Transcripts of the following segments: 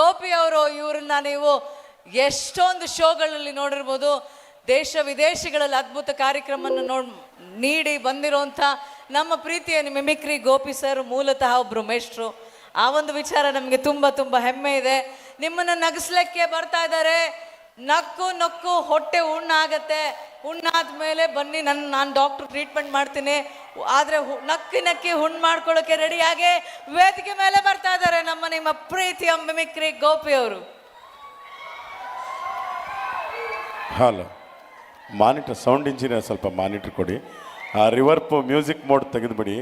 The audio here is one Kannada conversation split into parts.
ಗೋಪಿ ಅವರು ಇವ್ರನ್ನ ನೀವು ಎಷ್ಟೊಂದು ಶೋಗಳಲ್ಲಿ ನೋಡಿರ್ಬೋದು, ದೇಶ ವಿದೇಶಗಳಲ್ಲಿ ಅದ್ಭುತ ಕಾರ್ಯಕ್ರಮವನ್ನು ನೋಡ್, ನೀಡಿ ಬಂದಿರೋಂಥ ನಮ್ಮ ಪ್ರೀತಿಯ ಮಿಮಿಕ್ರಿ ಗೋಪಿ ಸರ್, ಮೂಲತಃ ಒಬ್ಬರು ಮೇಷ್ಟ್ರು. ಆ ಒಂದು ವಿಚಾರ ನಮಗೆ ತುಂಬ ತುಂಬ ಹೆಮ್ಮೆ ಇದೆ. ನಿಮ್ಮನ್ನು ನಗಿಸ್ಲಿಕ್ಕೆ ಬರ್ತಾ ಇದ್ದಾರೆ. ನಕ್ಕು ನಕ್ಕು, ಹೊಟ್ಟೆ ಹುಣ್ಣಾಗತ್ತೆ ಹುಣ್ಣಾದ ಮೇಲೆ ಬನ್ನಿ ನನ್ನ ನಾನು ಡಾಕ್ಟರ್ ಟ್ರೀಟ್ಮೆಂಟ್ ಮಾಡ್ತೀನಿ. ಆದರೆ ನಕ್ಕಿ ನಕ್ಕಿ ಹುಣ್ಣು ಮಾಡ್ಕೊಳ್ಳೋಕೆ ರೆಡಿಯಾಗಿ ವೇದಿಕೆ ಮೇಲೆ ಬರ್ತಾ ಇದ್ದಾರೆ ನಮ್ಮ ನಿಮ್ಮ ಪ್ರೀತಿಯ ಮಿಮಿಕ್ರಿ ಗೋಪಿ ಅವರು. ಹಲೋ. ಮಾನಿಟರ್ ಸೌಂಡ್ ಇಂಜಿನಿಯರ್ ಸ್ವಲ್ಪ ಮಾನಿಟರ್ ಕೊಡಿ. ಆ ರಿವರ್ಪ್ ಮ್ಯೂಸಿಕ್ ಮೋಡ್ ತೆಗೆದುಬಿಡಿ.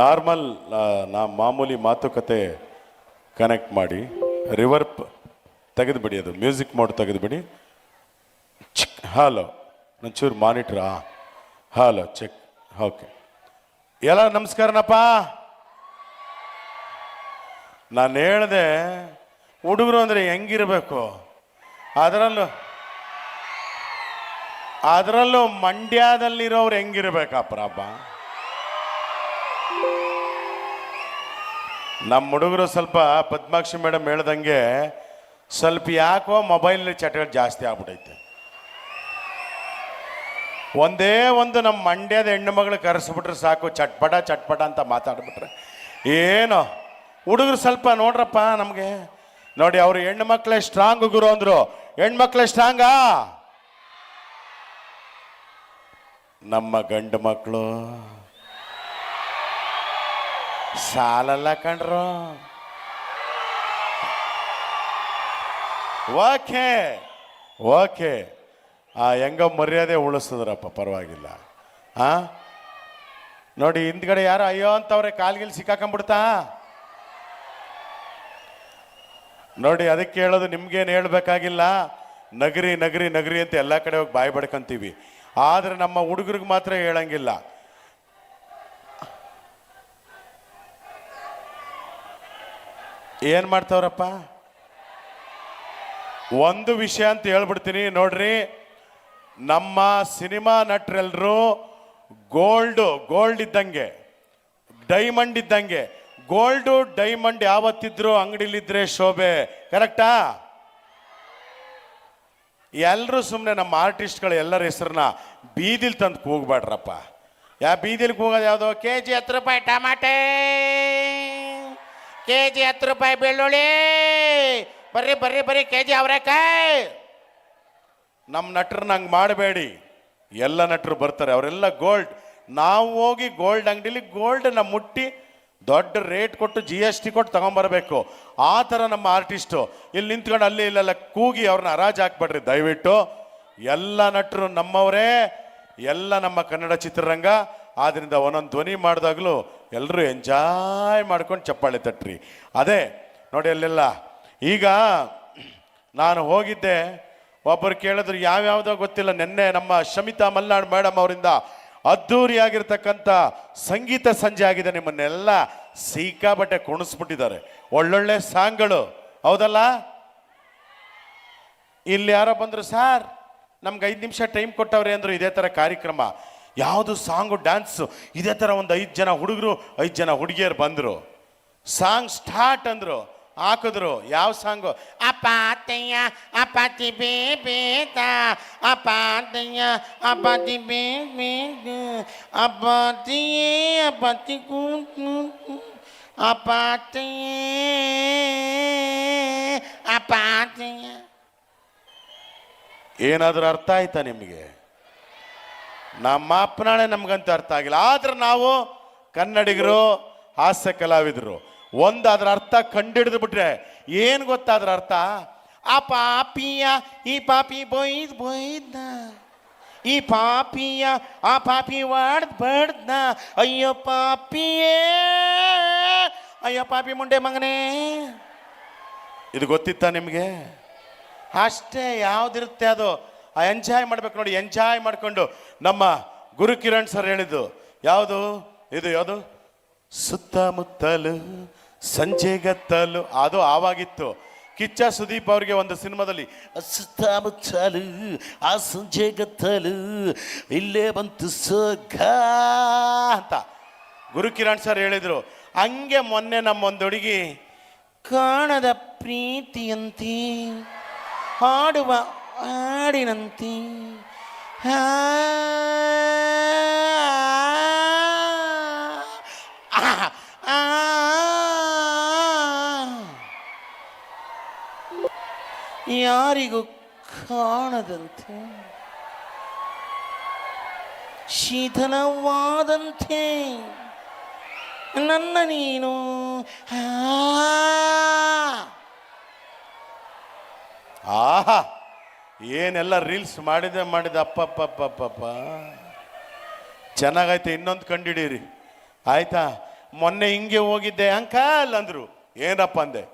ನಾರ್ಮಲ್ ನಾ ಮಾಮೂಲಿ ಮಾತುಕತೆ ಕನೆಕ್ಟ್ ಮಾಡಿ. ರಿವರ್ಪ್ ತೆಗೆದುಬಿಡಿ ಅದು ಮ್ಯೂಸಿಕ್ ಮೋಡ್ ತೆಗೆದುಬಿಡಿ. ಹಲೋ, ಒಂಚೂರು ಮಾನಿಟ್ರಾ ಹಲೋ ಚೆಕ್ ಓಕೆ ಎಲ್ಲ ನಮಸ್ಕಾರನಪ್ಪ. ನಾನು ಹೇಳ್ದೆ, ಹುಡುಗರು ಅಂದರೆ ಹೆಂಗಿರಬೇಕು? ಅದರಲ್ಲೂ ಅದರಲ್ಲೂ ಮಂಡ್ಯದಲ್ಲಿರೋರು ಹೆಂಗಿರ್ಬೇಕಪ್ಪ ನಮ್ಮ ಹುಡುಗರು ಸ್ವಲ್ಪ ಪದ್ಮಾಕ್ಷಿ ಮೇಡಮ್ ಹೇಳ್ದಂಗೆ ಸ್ವಲ್ಪ ಯಾಕೋ ಮೊಬೈಲ್ ಚಟಗಳು ಜಾಸ್ತಿ ಆಗ್ಬಿಟ್ಟೈತೆ ಒಂದೇ ಒಂದು ನಮ್ಮ ಮಂಡ್ಯದ ಹೆಣ್ಣು ಮಗಳು ಕರೆಸ್ಬಿಟ್ರೆ ಸಾಕು, ಚಟ್ಪಟ ಚಟ್ಪಟ ಅಂತ ಮಾತಾಡ್ಬಿಟ್ರೆ. ಏನು? ಹುಡುಗರು ಸ್ವಲ್ಪ ನೋಡ್ರಪ್ಪ ನಮಗೆ. ನೋಡಿ, ಅವರು ಹೆಣ್ಣು ಮಕ್ಕಳೇ ಸ್ಟ್ರಾಂಗ್ ಗುರು ಅಂದರು. ಹೆಣ್ಮಕ್ಳೇ ಸ್ಟ್ರಾಂಗಾ ನಮ್ಮ ಗಂಡು ಮಕ್ಕಳು ಸಾಲಲ್ಲ ಕಣ್ರು. Okay okay. ಆ ಹೆಂಗ ಮರ್ಯಾದೆ ಉಳಿಸಿದ್ರಪ್ಪ, ಪರವಾಗಿಲ್ಲ. ಆ? ನೋಡಿ, ಹಿಂದ್ಗಡೆ ಯಾರು, ಅಯ್ಯೋ ಅಂತವ್ರೆ ಕಾಲ್ಗಿಲ್ ಸಿಕ್ಕಾಕೊಂಡ್ಬಿಡ್ತಾ? ನೋಡಿ, ಅದಕ್ಕೆ ಹೇಳೋದು ನಿಮ್ಗೇನು ಹೇಳಬೇಕಾಗಿಲ್ಲ? ನಗರಿ ನಗರಿ ನಗರಿ ಅಂತ ಎಲ್ಲ ಕಡೆ ಹೋಗಿ ಬಾಯಿ ಬಡ್ಕೊಂತೀವಿ. ಆದರೆ ನಮ್ಮ ಹುಡುಗರಿಗೆ ಮಾತ್ರ ಹೇಳಂಗಿಲ್ಲ. ಏನು ಮಾಡ್ತವ್ರಪ್ಪ? ಒಂದು ವಿಷಯ ಅಂತ ಹೇಳ್ಬಿಡ್ತೀನಿ, ನೋಡ್ರಿ. ನಮ್ಮ ಸಿನಿಮಾ ನಟರೆಲ್ಲರೂ ಗೋಲ್ಡು, ಗೋಲ್ಡ್ ಇದ್ದಂಗೆ, ಡೈಮಂಡ್ ಇದ್ದಂಗೆ, ಗೋಲ್ಡು, ಡೈಮಂಡ್ ಯಾವತ್ತಿದ್ರು ಅಂಗಡಿಲಿದ್ರೆ ಶೋಭೆ, ಕರೆಕ್ಟಾ? ಎಲ್ಲರೂ ಸುಮ್ಮನೆ ನಮ್ಮ ಆರ್ಟಿಸ್ಟ್ಗಳು ಎಲ್ಲರ ಹೆಸರನ್ನ ಬೀದಿಲ್ ತಂದು ಕೂಗ್ಬೇಡ್ರಪ್ಪ. ಯಾ ಬೀದಿಲಿ ಕೂಗೋದು ಯಾವುದು? ಕೆ ಜಿ ಹತ್ತು ರೂಪಾಯಿ ಟಮಾಟೆ ಕೆ ಜಿ ಹತ್ತು ರೂಪಾಯಿ ಬೆಳ್ಳುಳ್ಳಿ. ಬರ್ರಿ ಬರ್ರಿ ಬರ್ರಿ ಕೆ ಜಿ ಅವರೆಕಾಯಿ. ನಮ್ಮ ನಟರನ್ನ ಹಂಗೆ ಮಾಡಬೇಡಿ. ಎಲ್ಲ ನಟರು ಬರ್ತಾರೆ, ಅವರೆಲ್ಲ ಗೋಲ್ಡ್. ನಾವು ಹೋಗಿ ಗೋಲ್ಡ್ ಅಂಗಡಿಲಿ ಗೋಲ್ಡನ್ನ ಮುಟ್ಟಿ ದೊಡ್ಡ ರೇಟ್ ಕೊಟ್ಟು ಜಿ ಎಸ್ ಟಿ ಕೊಟ್ಟು ತಗೊಂಬರ್ಬೇಕು. ಆ ಥರ ನಮ್ಮ ಆರ್ಟಿಸ್ಟು. ಇಲ್ಲಿ ನಿಂತ್ಕೊಂಡು ಅಲ್ಲಿ ಇಲ್ಲೆಲ್ಲ ಕೂಗಿ ಅವ್ರನ್ನ ಹರಾಜು ಹಾಕ್ಬೇಡ್ರಿ. ದಯವಿಟ್ಟು ಎಲ್ಲ ನಟರು ನಮ್ಮವರೇ, ಎಲ್ಲ ನಮ್ಮ ಕನ್ನಡ ಚಿತ್ರರಂಗ. ಆದ್ದರಿಂದ ಒಂದೊಂದು ಧ್ವನಿ ಮಾಡಿದಾಗಲೂ ಎಲ್ಲರೂ ಎಂಜಾಯ್ ಮಾಡ್ಕೊಂಡು ಚಪ್ಪಾಳೆ ತಟ್ರಿ. ಅದೇ, ನೋಡಿ ಅಲ್ಲೆಲ್ಲ. ಈಗ ನಾನು ಹೋಗಿದ್ದೆ ಒಬ್ಬರು ಕೇಳಿದ್ರು, ಯಾವ್ಯಾವುದೋ ಗೊತ್ತಿಲ್ಲ, ನಿನ್ನೆ ನಮ್ಮ ಶಮಿತಾ ಮಲ್ನಾಡ್ ಮೇಡಮ್ ಅವರಿಂದ ಅದ್ಧೂರಿಯಾಗಿರ್ತಕ್ಕಂಥ ಸಂಗೀತ ಸಂಜೆ ಆಗಿದೆ ನಿಮ್ಮನ್ನೆಲ್ಲ ಸಿಕ್ಕಾಬಟ್ಟೆ ಕುಣಿಸ್ಬಿಟ್ಟಿದ್ದಾರೆ. ಒಳ್ಳೊಳ್ಳೆ ಸಾಂಗ್ಗಳು, ಹೌದಲ್ಲ? ಇಲ್ಲಿ ಯಾರೋ ಬಂದರು, ಸಾರ್, ನಮ್ಗೆ ಐದು ನಿಮಿಷ ಟೈಮ್ ಕೊಟ್ಟವ್ರೆ ಅಂದರು, ಇದೇ ಥರ ಕಾರ್ಯಕ್ರಮ, ಯಾವುದು ಸಾಂಗು, ಡ್ಯಾನ್ಸು, ಇದೇ ಥರ ಒಂದು ಐದು ಜನ ಹುಡುಗರು, ಐದು ಜನ ಹುಡುಗಿಯರು ಬಂದರು. ಸಾಂಗ್ ಸ್ಟಾರ್ಟ್ ಅಂದರು. ಹಾಕಿದ್ರು. ಯಾವ ಸಾಂಗು? ಅಪಾತಯ್ಯ ಅಪತಿ ಬೇ ಬೇತ ಅಪಾತಯ್ಯ ಅಪಾತಿ ಬೇ ಬೇತ ಅಪಾತಿಯೇ, ಅಪಾತಿ ಕೂತು ಅಪಾತಯ್ಯೇ ಅಪಾತಯ್ಯ ಏನಾದರೂ ಅರ್ಥ ಆಯ್ತಾ ನಿಮಗೆ? ನಮ್ಮ ಅಪ್ಪನಾಳೆ ನಮಗಂತೂ ಅರ್ಥ ಆಗಿಲ್ಲ. ಆದ್ರೆ ನಾವು ಕನ್ನಡಿಗರು, ಹಾಸ್ಯ ಕಲಾವಿದರು. ಒಂದು ಅದರ ಅರ್ಥ ಕಂಡಿಡಿದು ಬಿಟ್ರೆ ಏನು ಗೊತ್ತಾದ್ರ ಅರ್ಥ? ಆ ಪಾಪಿಯ, ಈ ಪಾಪಿ ಬೊಯ್ದ್ ಬೊಯ್ದ ಈ ಪಾಪಿಯ, ಆ ಪಾಪಿ ವಾಡ್ದ್ ಬಡ್ದ ಅಯ್ಯೋ ಪಾಪಿಯೇ, ಅಯ್ಯೋ ಪಾಪಿ ಮುಂಡೆ ಮಗನೇ. ಇದು ಗೊತ್ತಿತ್ತಾ ನಿಮಗೆ? ಅಷ್ಟೇ ಯಾವ್ದಿರುತ್ತೆ ಅದು? ಆ ಎಂಜಾಯ್ ಮಾಡ್ಬೇಕು ನೋಡಿ ಎಂಜಾಯ್ ಮಾಡ್ಕೊಂಡು ನಮ್ಮ ಗುರುಕಿರಣ್ ಸರ್ ಹೇಳಿದ್ದು. ಯಾವುದು? ಇದು ಯಾವುದು? ಸುತ್ತಮುತ್ತಲು ಸಂಜೆಗತ್ತಲು ಅದು ಆವಾಗಿತ್ತು. ಕಿಚ್ಚ ಸುದೀಪ್ ಅವರಿಗೆ ಒಂದು ಸಿನಿಮಾದಲ್ಲಿ ಸುತ್ತಮುತ್ತಲು ಆ ಸಂಜೆಗತ್ತಲು ಇಲ್ಲೇ ಬಂತು ಸೊಗ್ಗ ಅಂತ. ಗುರು ಕಿರಣ್ ಸರ್ ಹೇಳಿದರು ಹಂಗೆ ಮೊನ್ನೆ ನಮ್ಮೊಂದು ಹುಡುಗಿ ಕಾಣದ ಪ್ರೀತಿಯಂತೆ ಹಾಡುವ ಹಾಡಿನಂತೆ ಆ, ಆ, ಆ. ಯಾರಿಗೂ ಕಾಣದಂತೆ. ಶೀತಲವಾದಂತೆ. ನನ್ನ ನೀನು. ಆಹಾ, ಏನೆಲ್ಲ ರೀಲ್ಸ್ ಮಾಡಿದೆ ಮಾಡಿದೆ. ಅಪ್ಪಪ್ಪಪ್ಪಪ್ಪ. ಚೆನ್ನಾಗೈತೆ, ಇನ್ನೊಂದು ಕಂಡಿಡೀರಿ. ಆಯ್ತಾ? ಮೊನ್ನೆ ಹಿಂಗೆ ಹೋಗಿದ್ದೆ ಅಂಕಲ್ ಅಂದರು. ಏನಪ್ಪ ಅಂದೆ?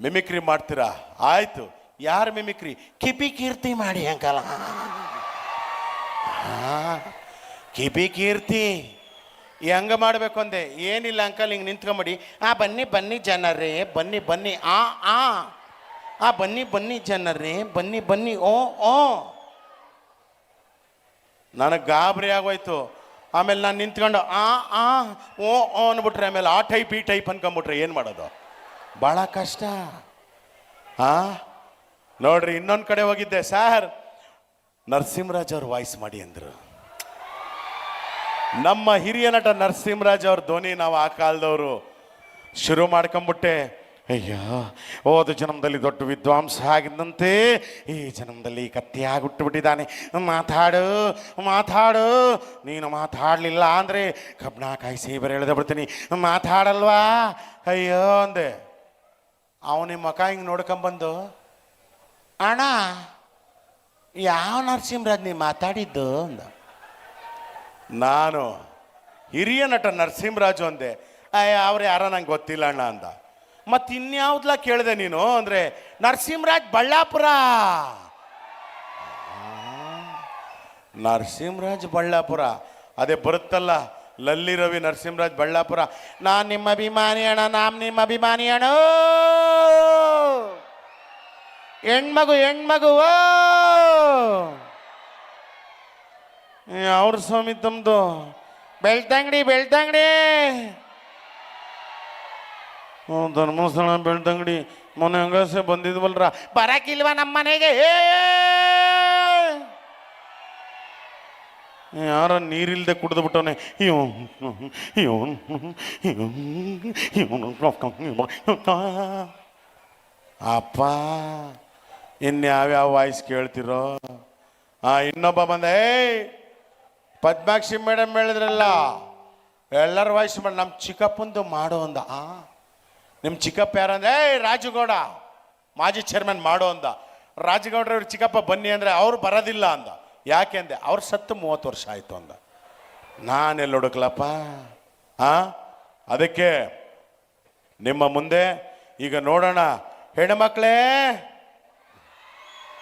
ಮಿಮಿಕ್ರಿ ಮಾಡ್ತೀರಾ? ಆಯ್ತು. ಯಾರು ಮಿಮಿಕ್ರಿ? ಕಿಪಿ ಕೀರ್ತಿ ಮಾಡಿ ಅಂಕಲ. ಕಿಪಿ ಕೀರ್ತಿ. ಹೆಂಗ ಮಾಡಬೇಕು ಅಂದೆ? ಏನಿಲ್ಲ ಅಂಕಲ್, ಹಿಂಗೆ ನಿಂತ್ಕೊಂಬಿಡಿ. ಆ, ಬನ್ನಿ ಬನ್ನಿ ಜನರೇ, ಬನ್ನಿ ಬನ್ನಿ. ಆ ಆ. ಆ, ಬನ್ನಿ ಬನ್ನಿ ಜನರೇ, ಬನ್ನಿ ಬನ್ನಿ. ಓ ಓ. ನನಗೆ ಗಾಬರಿ ಆಗೋಯ್ತು. ಆಮೇಲೆ ನಾನು ನಿಂತ್ಕೊಂಡು, ಆ ಆ, ಓ ಓ ಅಂದ್ಬಿಟ್ರೆ ಆಮೇಲೆ ಆ ಟೈಪ್, ಈ ಟೈಪ್ ಅನ್ಕೊಂಬಿಟ್ರೆ ಏನು ಮಾಡೋದು? ಭಾಳ ಕಷ್ಟ. ಹಾ ನೋಡ್ರಿ, ಇನ್ನೊಂದು ಕಡೆ ಹೋಗಿದ್ದೆ. ಸರ್ ನರಸಿಂಹರಾಜ್ ಅವ್ರ ವಾಯ್ಸ್ ಮಾಡಿ ಅಂದರು. ನಮ್ಮ ಹಿರಿಯ ನಟ ನರಸಿಂಹರಾಜ್ ಅವ್ರ ಧ್ವನಿ ನಾವು ಆ ಕಾಲದವರು ಶುರು ಮಾಡ್ಕೊಂಬಿಟ್ಟೆ. ಅಯ್ಯೋ ಹೋದ ಜನ್ಮದಲ್ಲಿ ದೊಡ್ಡ ವಿದ್ವಾಂಸ ಆಗಿದ್ದಂತೆ, ಈ ಜನ್ಮದಲ್ಲಿ ಕತ್ತಿಯಾಗಿ ಹುಟ್ಟುಬಿಟ್ಟಿದ್ದಾನೆ ಮಾತಾಡು ಮಾತಾಡು. ನೀನು ಮಾತಾಡಲಿಲ್ಲ ಅಂದರೆ ಕಬ್ಬಣ ಕಾಯಿಸಿ ಬರ ಎಳೆದ ಬಿಡ್ತೀನಿ. ಮಾತಾಡಲ್ವಾ? ಅಯ್ಯೋ ಅಂದೆ. ಅವನಿ ಮಕ ಹಿಂಗೆ ನೋಡ್ಕೊಂಬಂದು. ಅಣ್ಣ, ಯಾವ ನರಸಿಂಹರಾಜ್ ನೀವು ಮಾತಾಡಿದ್ದು ಅಂದ. ನಾನು ಹಿರಿಯ ನಟ ನರಸಿಂಹರಾಜು ಅಂದೆ. ಅವ್ರು ಯಾರ ನಂಗೆ ಗೊತ್ತಿಲ್ಲ ಅಣ್ಣ ಅಂದ. ಮತ್ತೆ ಇನ್ಯಾವ್ದಲ್ಲ ಕೇಳಿದೆ ನೀನು? ಅಂದ್ರೆ ನರಸಿಂಹರಾಜ್ ಬಳ್ಳಾಪುರ. ನರಸಿಂಹರಾಜ್ ಬಳ್ಳಾಪುರ. ಅದೇ ಬರುತ್ತಲ್ಲ, ಲಲ್ಲಿ ರವಿ ನರಸಿಂಹರಾಜ್ ಬಳ್ಳಾಪುರ. ನಾನು ನಿಮ್ಮ ಅಭಿಮಾನಿ ಅಣ್ಣ, ನಾನು ನಿಮ್ಮ ಅಭಿಮಾನಿ ಅಣ್ಣ. ಹೆಣ್ಮಗು ಹೆಣ್ಮಗು ಅವ್ರ ಸ್ವಾಮಿ ತಮ್ದು ಬೆಳ್ತಂಗಡಿ ಬೆಳ್ತಂಗಡಿ ಧರ್ಮಸ್ಥಳ ಬೆಳ್ತಂಗಡಿ ಮೊನ್ನೆ ಹಂಗಾಸೆ ಬಂದಿದ್ವಲ್ರ ಬರಕಿಲ್ವಾ ನಮ್ಮ ಮನೆಗೆ! ಯಾರ ನೀರಿಲ್ದೆ ಕುಡಿದು ಬಿಟ್ಟವನೆ ಅಪ್ಪ ಇನ್ಯಾವ್ಯಾವ ವಾಯ್ಸ್ ಕೇಳ್ತಿರೋ? ಆ, ಇನ್ನೊಬ್ಬ ಬಂದ, ಏಯ್, ಪದ್ಮಾಕ್ಷಿ ಮೇಡಮ್ ಹೇಳಿದ್ರಲ್ಲ, ಎಲ್ಲರ ವಾಯ್ಸ್ ಮಾಡಿ ನಮ್ಮ ಚಿಕ್ಕಪ್ಪಂದು ಮಾಡೋ ಅಂದ. ಆ ನಿಮ್ಮ ಚಿಕ್ಕಪ್ಪ ಯಾರಂದ್ರೆ ಏಯ್, ರಾಜುಗೌಡ, ಮಾಜಿ ಚೇರ್ಮನ್ ಮಾಡೋ ಅಂದ. ರಾಜಗೌಡ್ರ ಇವ್ರ ಚಿಕ್ಕಪ್ಪ ಬನ್ನಿ ಅಂದರೆ ಅವ್ರು ಬರೋದಿಲ್ಲ ಅಂದ. ಯಾಕೆ ಅಂದೆ, ಅವ್ರು ಸತ್ತು ಮೂವತ್ತು ವರ್ಷ ಆಯಿತು ಅಂದ. ನಾನೆಲ್ಲ ಹುಡುಕ್ಲಪ್ಪ? ಆ, ಅದಕ್ಕೆ ನಿಮ್ಮ ಮುಂದೆ ಈಗ ನೋಡೋಣ. ಹೆಣ್ಮಕ್ಳೇ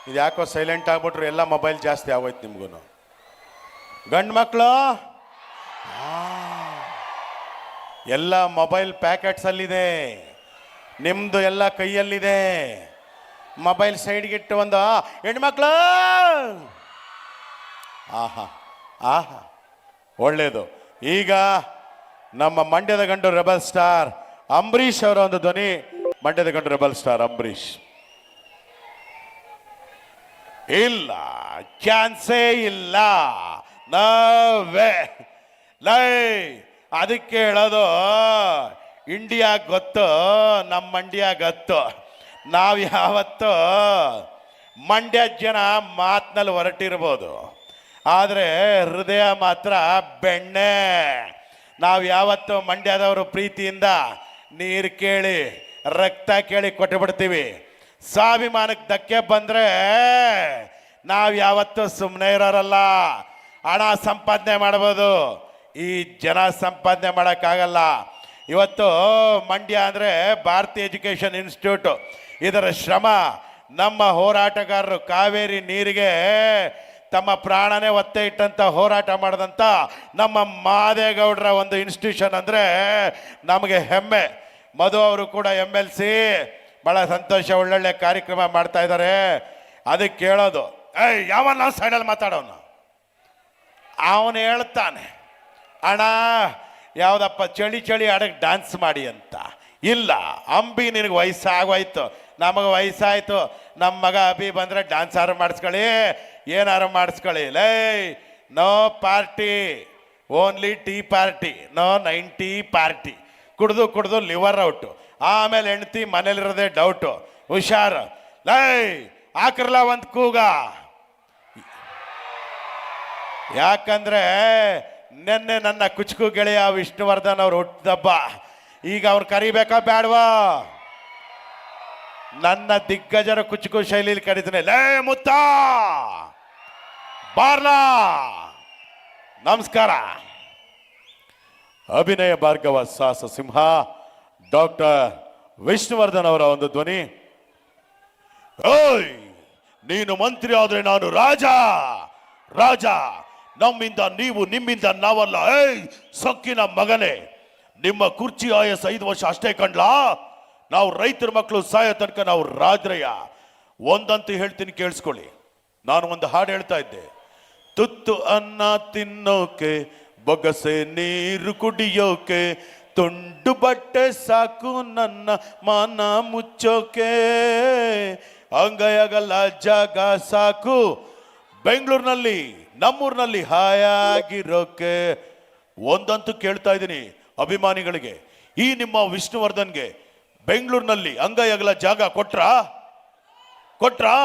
ಇದು ಯಾಕೋ ಸೈಲೆಂಟ್ ಆಗ್ಬಿಟ್ರು, ಎಲ್ಲ ಮೊಬೈಲ್ ಜಾಸ್ತಿ ಆಗೋಯ್ತು ನಿಮ್ಗೂ ಗಂಡು ಮಕ್ಕಳು ಎಲ್ಲ ಮೊಬೈಲ್ ಪ್ಯಾಕೆಟ್ಸಲ್ಲಿದೆ ನಿಮ್ಮದು ಎಲ್ಲ ಕೈಯಲ್ಲಿದೆ. ಮೊಬೈಲ್ ಸೈಡ್ಗಿಟ್ಟು ಒಂದು ಹೆಣ್ಮಕ್ಳು ಆಹಾ ಆಹಾ ಒಳ್ಳೆಯದು ಈಗ ನಮ್ಮ ಮಂಡ್ಯದ ಗಂಡು ರೆಬಲ್ ಸ್ಟಾರ್ ಅಂಬರೀಷ್ ಅವರ ಒಂದು ಧ್ವನಿ, ಮಂಡ್ಯದ ಗಂಡು ರೆಬಲ್ ಸ್ಟಾರ್ ಅಂಬರೀಷ್. ಇಲ್ಲ, ಚಾನ್ಸೇ ಇಲ್ಲ. ನವೇ. ಲೈ, ಅದಕ್ಕೆ ಹೇಳೋದು, ಇಂಡಿಯಾ ಗೊತ್ತು, ನಮ್ಮ ಮಂಡ್ಯ ಗೊತ್ತು. ನಾವು ಯಾವತ್ತು ಮಂಡ್ಯ ಜನ ಮಾತಿನಲ್ಲಿ ಹೊರಟಿರ್ಬೋದು. ಆದರೆ ಹೃದಯ ಮಾತ್ರ ಬೆಣ್ಣೆ. ನಾವು ಯಾವತ್ತು ಮಂಡ್ಯದವರು ಪ್ರೀತಿಯಿಂದ ನೀರು ಕೇಳಿ, ರಕ್ತ ಕೇಳಿ ಕೊಟ್ಟು ಬಿಡ್ತೀವಿ ಸ್ವಾಭಿಮಾನಕ್ಕೆ ಧಕ್ಕೆ ಬಂದರೆ ನಾವು ಯಾವತ್ತೂ ಸುಮ್ಮನೆ ಇರೋರಲ್ಲ. ಹಣ ಸಂಪಾದನೆ ಮಾಡ್ಬೋದು. ಈ ಜನ ಸಂಪಾದನೆ ಮಾಡೋಕ್ಕಾಗಲ್ಲ. ಇವತ್ತು ಮಂಡ್ಯ ಅಂದರೆ ಭಾರತೀಯ ಎಜುಕೇಷನ್ ಇನ್ಸ್ಟಿಟ್ಯೂಟು. ಇದರ ಶ್ರಮ ನಮ್ಮ ಹೋರಾಟಗಾರರು ಕಾವೇರಿ ನೀರಿಗೆ ತಮ್ಮ ಪ್ರಾಣನೇ ಒತ್ತೆ ಇಟ್ಟಂಥ ಹೋರಾಟ ಮಾಡಿದಂಥ ನಮ್ಮ ಮಾದೇಗೌಡರ ಒಂದು ಇನ್ಸ್ಟಿಟ್ಯೂಷನ್ ಅಂದರೆ ನಮಗೆ ಹೆಮ್ಮೆ. ಮಧು ಅವರು ಕೂಡ ಎಂ ಎಲ್ ಸಿ ಭಾಳ ಸಂತೋಷ, ಒಳ್ಳೊಳ್ಳೆ ಕಾರ್ಯಕ್ರಮ ಮಾಡ್ತಾ ಇದ್ದಾರೆ ಅದಕ್ಕೆ ಕೇಳೋದು, ಏಯ್ ಯಾವನ್ನ ಸೈಡಲ್ಲಿ ಮಾತಾಡೋನು? ಅವನು ಹೇಳ್ತಾನೆ, ಅಣ್ಣ, ಯಾವುದಪ್ಪ, ಚಳಿ ಚಳಿ ಆಡಕ್ಕೆ ಡ್ಯಾನ್ಸ್ ಮಾಡಿ ಅಂತ. ಇಲ್ಲ, ಅಂಬಿ ನಿನಗೆ ವಯಸ್ಸಾಗೋಯ್ತು. ನಮಗೆ ವಯಸ್ಸಾಯಿತು. ನಮ್ಮ ಮಗ ಅಭಿ ಬಂದ್ರೆ ಡ್ಯಾನ್ಸ್ ಆರು ಮಾಡಿಸ್ಕೊಳ್ಳಿ. ಏನಾರು ಮಾಡಿಸ್ಕೊಳ್ಳಿ? ಲೈ, no party, only tea party, no ninety party. ಕುಡ್ದು ಕುಡ್ದು ಲಿವರ್ ಔಟು. ಆಮೇಲೆ ಹೆಂಡತಿ ಮನೇಲಿರೋದೆ ಡೌಟು ಹುಷಾರು. ಲೈ, ಹಾಕ್ರಲ್ಲ ಒಂದು ಕೂಗ. ಯಾಕಂದ್ರೆ ನಿನ್ನೆ ನನ್ನ ಕುಚುಕು ಗೆಳೆಯ ವಿಷ್ಣುವರ್ಧನ್ ಅವ್ರು ಹುಟ್ಟಿದಬ್ಬ ಈಗ ಅವ್ರು ಕರಿಬೇಕಾ ಬೇಡವಾ ನನ್ನ ದಿಗ್ಗಜರ ಕುಚುಕು ಶೈಲಿಲಿ ಕರೀತಾನೆ. ಲೇ, ಮುತ್ತ! ಬಾರ್ಲಾ! ನಮಸ್ಕಾರ. ಅಭಿನಯ ಭಾರ್ಗವ ಸಾಹಸ ಸಿಂಹ. ಡಾಕ್ಟರ್ ವಿಷ್ಣುವರ್ಧನ್ ಅವರ ಒಂದು ಧ್ವನಿ. ಓಯ್ ನೀನು ಮಂತ್ರಿ ಆದ್ರೆ ನಾನು ರಾಜ. ರಾಜ, ನಮ್ಮಿಂದ ನೀವು ನಿಮ್ಮಿಂದ ನಾವಲ್ಲ. ಏಯ್, ಸೊಕ್ಕಿನ ಮಗನೇ, ನಿಮ್ಮ ಕುರ್ಚಿ ಆಯಸ್ ಐದು ವರ್ಷ ಅಷ್ಟೇ ಕಂಡ್ಲಾ ನಾವು ರೈತರ ಮಕ್ಕಳು ಸಾಯೋ ತನಕ ನಾವು ರಾಜ್ರಯ್ಯ. ಒಂದಂತೂ ಹೇಳ್ತೀನಿ ಕೇಳಿಸ್ಕೊಳ್ಳಿ. ನಾನು ಒಂದು ಹಾಡು ಹೇಳ್ತಾ ಇದ್ದೆ. ತುತ್ತು ಅನ್ನ ತಿನ್ನೋಕೆ, ಬೊಗಸೆ ನೀರು ಕುಡಿಯೋಕೆ ತುಂಡು ಬಟ್ಟೆ ಸಾಕು ನನ್ನ ಮಾನ ಮುಚ್ಚೋಕೆ. ಅಂಗೈಯಾಗಲ್ಲ ಜಾಗ ಸಾಕು. ಬೆಂಗಳೂರಿನಲ್ಲಿ, ನಮ್ಮೂರಿನಲ್ಲಿ ಹಾಯಾಗಿರೋಕೆ. ಒಂದಂತೂ ಕೇಳ್ತಾ ಇದ್ದೀನಿ ಅಭಿಮಾನಿಗಳಿಗೆ. ಈ ನಿಮ್ಮ ವಿಷ್ಣುವರ್ಧನ್ಗೆ ಬೆಂಗಳೂರಿನಲ್ಲಿ ಅಂಗಯಗಲ ಜಾಗ ಕೊಟ್ರಾ? ಕೊಟ್ರಾ?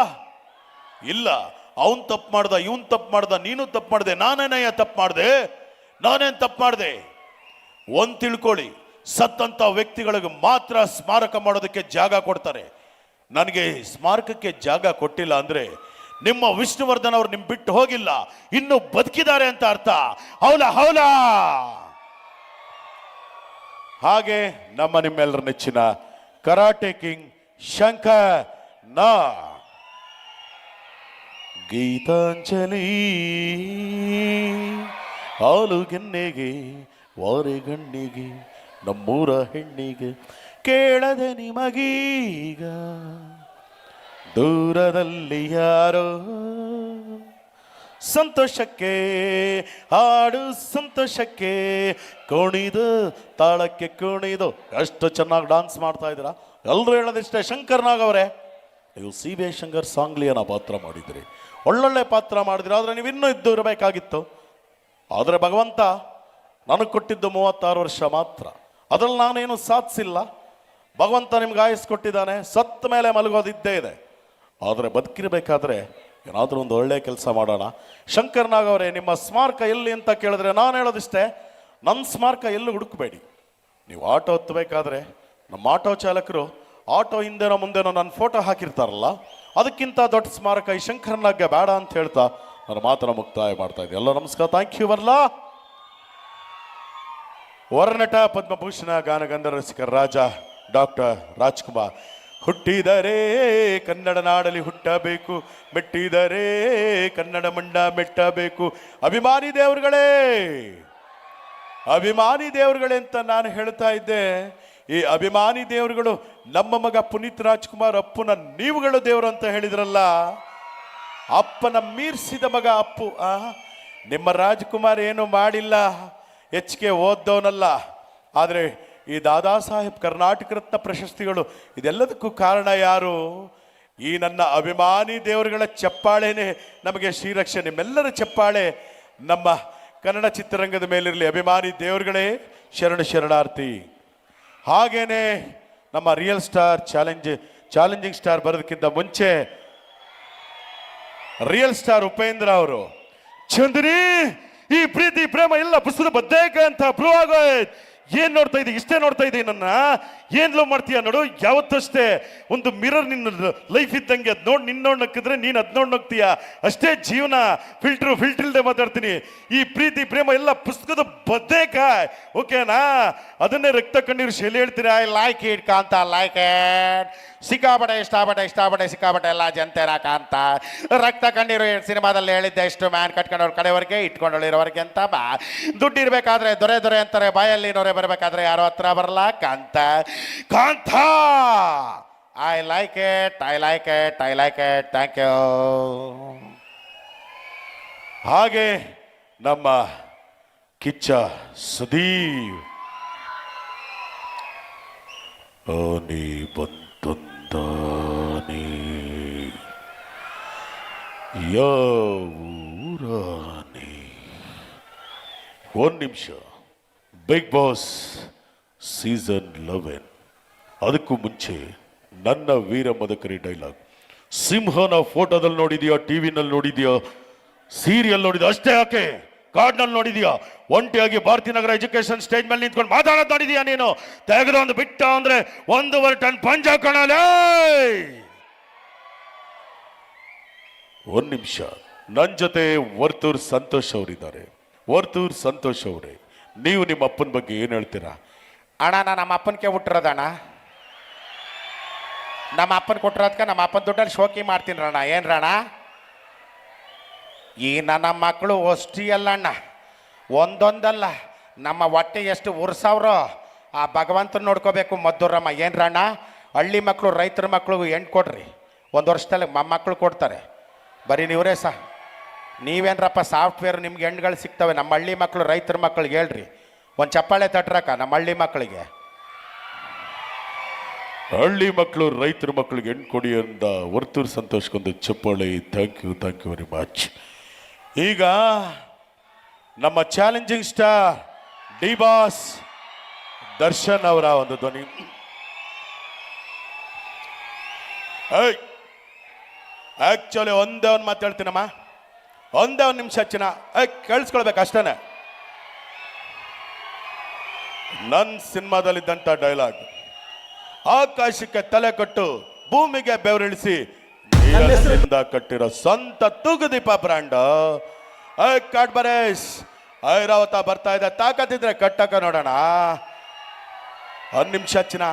ಇಲ್ಲ, ಅವನ್ ತಪ್ಪು ಮಾಡ್ದ, ಇವನ್ ತಪ್ಪು ಮಾಡ್ದ, ನೀನು ತಪ್ಪು ಮಾಡ್ದೆ, ನಾನೇನಯ್ಯ ತಪ್ಪು ಮಾಡ್ದೆ? ನಾನೇನ್ ತಪ್ಪು ಮಾಡ್ದೆ? ಒಂದ್ ತಿಳ್ಕೊಳ್ಳಿ, ಸತ್ತಂತ ವ್ಯಕ್ತಿಗಳಿಗೆ ಮಾತ್ರ ಸ್ಮಾರಕ ಮಾಡೋದಕ್ಕೆ ಜಾಗ ಕೊಡ್ತಾರೆ. ನನಗೆ ಸ್ಮಾರಕಕ್ಕೆ ಜಾಗ ಕೊಟ್ಟಿಲ್ಲ ಅಂದರೆ ನಿಮ್ಮ ವಿಷ್ಣುವರ್ಧನ್ ಅವ್ರು ನಿಮ್ ಬಿಟ್ಟು ಹೋಗಿಲ್ಲ, ಇನ್ನು ಬದುಕಿದ್ದಾರೆ ಅಂತ ಅರ್ಥ. ಹೌಲ ಹೌಲ ಹಾಗೆ ನಮ್ಮ ನಿಮ್ಮೆಲ್ಲರ ನೆಚ್ಚಿನ ಕರಾಟೆ ಕಿಂಗ್ ಶಂಕ ನಾ ಗೀತಾಂಜಲಿ ಹಾಲುಗೆನ್ನೆಗೆ ವಾರೆಗಣ್ಣಿಗೆ ನಮ್ಮೂರ ಹೆಣ್ಣಿಗೆ ಕೇಳದೆ ನಿಮಗೀಗ. ದೂರದಲ್ಲಿ ಯಾರೋ ಸಂತೋಷಕ್ಕೆ, ಹಾಡು ಸಂತೋಷಕ್ಕೆ ಕುಣಿದು, ತಾಳಕ್ಕೆ ಕುಣಿದು ಎಷ್ಟು ಚೆನ್ನಾಗಿ ಡಾನ್ಸ್ ಮಾಡ್ತಾ ಇದ್ದೀರಾ? ಎಲ್ಲರೂ ಹೇಳೋದಿಷ್ಟೇ ಶಂಕರ್ನಾಗ್ ಅವರೇ. ನೀವು ಸಿ ವಿ ಶಂಕರ್ ಸಾಂಗ್ಲಿಯನ ಪಾತ್ರ ಮಾಡಿದ್ರಿ. ಒಳ್ಳೊಳ್ಳೆ ಪಾತ್ರ ಮಾಡಿದ್ರಿ, ಆದರೆ ನೀವು ಇನ್ನೂ ಇದ್ದು ಇರಬೇಕಾಗಿತ್ತು. ಆದರೆ ಭಗವಂತ ನನಗೆ ಕೊಟ್ಟಿದ್ದು ಮೂವತ್ತಾರು ವರ್ಷ ಮಾತ್ರ. ಅದರಲ್ಲಿ ನಾನೇನು ಸಾಧಿಸಿಲ್ಲ. ಭಗವಂತ ನಿಮ್ಗೆ ಆಯಸ್ ಕೊಟ್ಟಿದ್ದಾನೆ. ಸತ್ತ ಮೇಲೆ ಮಲಗೋದಿದ್ದೇ ಇದೆ. ಆದರೆ ಬದುಕಿರಬೇಕಾದ್ರೆ ಏನಾದರೂ ಒಂದು ಒಳ್ಳೆಯ ಕೆಲಸ ಮಾಡೋಣ. ಶಂಕರ್ನಾಗ್ ಅವರೇ, ನಿಮ್ಮ ಸ್ಮಾರಕ ಎಲ್ಲಿ ಅಂತ ಕೇಳಿದ್ರೆ ನಾನು ಹೇಳೋದಿಷ್ಟೇ ನನ್ನ ಸ್ಮಾರಕ ಎಲ್ಲೂ ಹುಡುಕಬೇಡಿ. ನೀವು ಆಟೋ ಹತ್ತಬೇಕಾದ್ರೆ, ನಮ್ಮ ಆಟೋ ಚಾಲಕರು ಆಟೋ ಹಿಂದೆನೋ ಮುಂದೆನೋ ನನ್ನ ಫೋಟೋ ಹಾಕಿರ್ತಾರಲ್ಲ, ಅದಕ್ಕಿಂತ ದೊಡ್ಡ ಸ್ಮಾರಕ ಈ ಶಂಕರ್ನಾಗ್ಗೆ ಬೇಡ ಅಂತ ಹೇಳ್ತಾ ನನ್ನ ಮಾತ್ರ ಮುಕ್ತಾಯ ಮಾಡ್ತಾ ಇದ್ದೆ ಎಲ್ಲ ನಮಸ್ಕಾರ. ಥ್ಯಾಂಕ್ ಯು ಬರ್ಲಾ ವರನಟ ಪದ್ಮಭೂಷಣ ಗಾನಗಂಧರ್ವ ರಸಿಕ ರಾಜ ಡಾಕ್ಟರ್ ರಾಜ್ಕುಮಾರ್. ಹುಟ್ಟಿದರೆ ಕನ್ನಡ ನಾಡಲಿ ಹುಟ್ಟಬೇಕು, ಮೆಟ್ಟಿದರೆ ಕನ್ನಡ ಮಂಡ ಮೆಟ್ಟಬೇಕು. ಅಭಿಮಾನಿ ದೇವರುಗಳೇ ಅಭಿಮಾನಿ ದೇವರುಗಳೇ ಅಂತ ನಾನು ಹೇಳ್ತಾ ಇದ್ದೆ. ಈ ಅಭಿಮಾನಿ ದೇವರುಗಳು ನಮ್ಮ ಮಗ ಪುನೀತ್ ರಾಜ್ಕುಮಾರ್ ಅಪ್ಪನ ನೀವುಗಳು ದೇವರು ಅಂತ ಹೇಳಿದ್ರಲ್ಲ, ಅಪ್ಪನ ಮೀರಿಸಿದ ಮಗ ಅಪ್ಪು. ಆ, ನಿಮ್ಮ ರಾಜ್ಕುಮಾರ್ ಏನು ಮಾಡಿಲ್ಲ. ಹೆಚ್ಚಿಗೆ ಓದ್ದವನಲ್ಲ. ಆದರೆ ಈ ದಾದಾ ಸಾಹೇಬ್ ಕರ್ನಾಟಕ ರತ್ನ ಪ್ರಶಸ್ತಿಗಳು ಇದೆಲ್ಲದಕ್ಕೂ ಕಾರಣ ಯಾರು? ಈ ನನ್ನ ಅಭಿಮಾನಿ ದೇವರುಗಳ ಚಪ್ಪಾಳೆನೇ ನಮಗೆ ಶ್ರೀರಕ್ಷೆ. ನಿಮ್ಮೆಲ್ಲರ ಚಪ್ಪಾಳೆ ನಮ್ಮ ಕನ್ನಡ ಚಿತ್ರರಂಗದ ಮೇಲಿರಲಿ ಅಭಿಮಾನಿ ದೇವರುಗಳೇ, ಶರಣ ಶರಣಾರ್ಥಿ. ಹಾಗೇನೆ ನಮ್ಮ real star challenge, challenging star ಬರೋದಕ್ಕಿಂತ ಮುಂಚೆ ರಿಯಲ್ ಸ್ಟಾರ್ ಉಪೇಂದ್ರ ಅವರು ಚಂದ್ರಿ ಈ ಪ್ರೀತಿ ಪ್ರೇಮ ಎಲ್ಲ ಪುಸ್ತಕ ಬದ್ದೇಕ ಅಂತ ಅಪ್ರೂವ್ ಆಗೋಯ್ತು. ಏನ್ ನೋಡ್ತಾ ಇದ್ದಿ ಇಷ್ಟೇ ನೋಡ್ತಾ ಇದ್ದೀನಿ ನನ್ನ ಏನ್ ಲವ್ ಮಾಡ್ತೀಯ ನೋಡು, ಯಾವತ್ತಷ್ಟೇ ಒಂದು ಮಿರರ್ ನಿನ್ನ ಲೈಫ್ ಇದ್ದಂಗೆ ಅದ್ ನೋಡಿ, ನಿನ್ನ ನೋಡ್ ನಕ್ಕಿದ್ರೆ ನೀನ್ ಅದ್ ನೋಡ್ ಅಷ್ಟೇ ಜೀವನ ಫಿಲ್ಟರ್ ಫಿಲ್ಟರ್ ಇಲ್ಲದೆ ಮಾತಾಡ್ತೀನಿ. ಈ ಪ್ರೀತಿ, ಪ್ರೇಮ ಎಲ್ಲ ಪುಸ್ತಕದ ಬದ್ದೇಕಾಯ್ ಓಕೆನಾ ಅದನ್ನೇ ರಕ್ತ ಕಣ್ಣೀರು ಶೈಲಿ ಹೇಳ್ತೀನಿ. I like it Kantha like it ಸಿಕ್ಕಾಪಟ್ಟೆ, ಇಷ್ಟಪಟ್ಟೆ ಇಷ್ಟಪಟ್ಟೆ, ಸಿಕ್ಕಾಪಟ್ಟೆ ಎಲ್ಲ ಜನತೆನ ಕಾಂತ. ರಕ್ತ ಕಣ್ಣೀರು ಸಿನಿಮಾದಲ್ಲಿ ಹೇಳಿದ್ದೆ ಎಷ್ಟು ಮ್ಯಾನ್ ಕಟ್ಕೊಂಡವ್ರ ಕಡೆವರೆಗೆ ಇಟ್ಕೊಂಡೊಳಿರೋವರೆಗೆ ಅಂತ ಬಾ. ದುಡ್ಡು ಇರ್ಬೇಕಾದ್ರೆ ದೊರೆ ದೊರೆ ಅಂತಾರೆ, ಬಾಯಲ್ಲಿ ನೋರೆ ಬರಬೇಕಾದ್ರೆ ಯಾರೋ ಹತ್ರ ಬರಲ್ಲ, Kantha. Kantha. I like it I like it I like it thank you ಹಾಗೆ ನಮ್ಮ ಕಿಚ್ಚ ಸುದೀವ್. ಆನೆ ಬಂತಂದಾನೆ ಯಾವೂರಾನೆ ಒಂದು ನಿಮಿಷ. ಬಿಗ್ ಬಾಸ್ ಸೀಸನ್ ಲೆವೆನ್ ಅದಕ್ಕೂ ಮುಂಚೆ ನನ್ನ ವೀರ ಮದಕರಿ ಡೈಲಾಗ್. ಸಿಂಹನ ಫೋಟೋದಲ್ಲಿ ನೋಡಿದ್ಯಾ, ಟಿವಿನಲ್ಲಿ ನೋಡಿದ್ಯಾ, ಸೀರಿಯಲ್ ನೋಡಿದ್ಯಾ? ಅಷ್ಟೇ ಯಾಕೆ? ಕಾರ್ಡ್ನಲ್ಲಿ ನೋಡಿದ್ಯಾ? ಒಂಟಿಯಾಗಿ ಭಾರತೀಯ ನಗರ ಎಜುಕೇಶನ್ ಸ್ಟೇಜ್ ಮೇಲೆ ನಿಂತ್ಕೊಂಡು ಮಾತಾಡೋದು ನೋಡಿದ್ಯಾ ನೀನು? ತೆಗೆದು ಒಂದು ಬಿಟ್ಟ ಅಂದ್ರೆ ಒಂದೂವರೆ ಟನ್ ಪಂಜ ಕಣಲೇ! ಒಂದು ನಿಮಿಷ. ನನ್ನ ಜೊತೆ ವರ್ತೂರ್ ಸಂತೋಷ್ ಅವರಿದ್ದಾರೆ. ವರ್ತೂರ್ ಸಂತೋಷ್ ಅವರೇ, ನೀವು ನಿಮ್ಮ ಅಪ್ಪನ ಬಗ್ಗೆ ಏನು ಹೇಳ್ತೀರಾ? ಅಣ್ಣ, ನಾ ನಮ್ಮ ಅಪ್ಪನಿಗೆ ಹುಟ್ಟಿರೋದಣ್ಣ ನಮ್ಮ ಅಪ್ಪನ ಕೊಟ್ಟಿರೋದ್ಕ ನಮ್ಮ ಅಪ್ಪನ ದುಡ್ಡಲ್ಲಿ ಶೋಕಿ ಮಾಡ್ತೀನಿ ರಣ ಏನು ರಣ ಈ ನನ್ನ ಮಕ್ಕಳು ಅಷ್ಟಿ ಅಲ್ಲ ಅಣ್ಣ ಒಂದೊಂದಲ್ಲ. ನಮ್ಮ ಹೊಟ್ಟೆ ಎಷ್ಟು ಉರ್ಸವ್ರೋ ಆ ಭಗವಂತನ ನೋಡ್ಕೋಬೇಕು ಮದ್ದೂರಮ್ಮ. ಏನು ರಣ ಹಳ್ಳಿ ಮಕ್ಕಳು ರೈತರ ಮಕ್ಕಳು ಹೆಣ್ಣು ಕೊಡ್ರಿ. ಒಂದು ವರ್ಷದಲ್ಲಿ ಮಕ್ಕಳು ಕೊಡ್ತಾರೆ. ಬರೀ ನೀವರೇ ಸಹ ನೀವೇನ್ರಪ್ಪ ಸಾಫ್ಟ್ವೇರ್ ನಿಮ್ಗೆ ಹೆಣ್ಗಳು ಸಿಗ್ತವೆ. ನಮ್ಮ ಹಳ್ಳಿ ಮಕ್ಕಳು ರೈತರ ಮಕ್ಕಳಿಗೆ ಹೇಳ್ರಿ. ಒಂದು ಚಪ್ಪಾಳೆ ತಟ್ರಕ್ಕ ನಮ್ಮ ಹಳ್ಳಿ ಮಕ್ಕಳಿಗೆ ಹಳ್ಳಿ ಮಕ್ಕಳು, ರೈತರ ಮಕ್ಕಳಿಗೆ ಹೆಣ್ಣು ಕೊಡಿ ಅಂತ ವರ್ತೂರ್ ಸಂತೋಷಕ್ಕೊಂದು ಚಪ್ಪಾಳೆ thank you thank you very much ಈಗ ನಮ್ಮ challenging star D boss Darshan ಅವರ ಒಂದು ಧ್ವನಿ. ಆಕ್ಚುಲಿ ಒಂದೇ ಒಂದು ಮಾತಾಡ್ತೀನಮ್ಮ ಒಂದೇ ಒಂದು ನಿಮಿಷ ಹಚ್ಚಿನ. ಕೇಳಿಸ್ಕೊಳ್ಬೇಕು ಅಷ್ಟೇ ನನ್ನ ಸಿನಿಮಾದಲ್ಲಿದ್ದಂಥ ಡೈಲಾಗ್ ಆಕಾಶಕ್ಕೆ ತಲೆ ಕಟ್ಟು ಭೂಮಿಗೆ ಬೆವರಿಳಿಸಿ ನೀರಿನಿಂದ ಕಟ್ಟಿರೋ ಸ್ವಂತ ತೂಗುದೀಪ ಬ್ರ್ಯಾಂಡ್ ಐ ಕಾಡ್ಬರೇಶ್ ಐರಾವತ ಬರ್ತಾ ಇದೆ ತಾಕತ್ತಿದ್ರೆ ಕಟ್ಟಕ ನೋಡೋಣ. ಒಂದು ನಿಮಿಷ ಚಿನ್ನ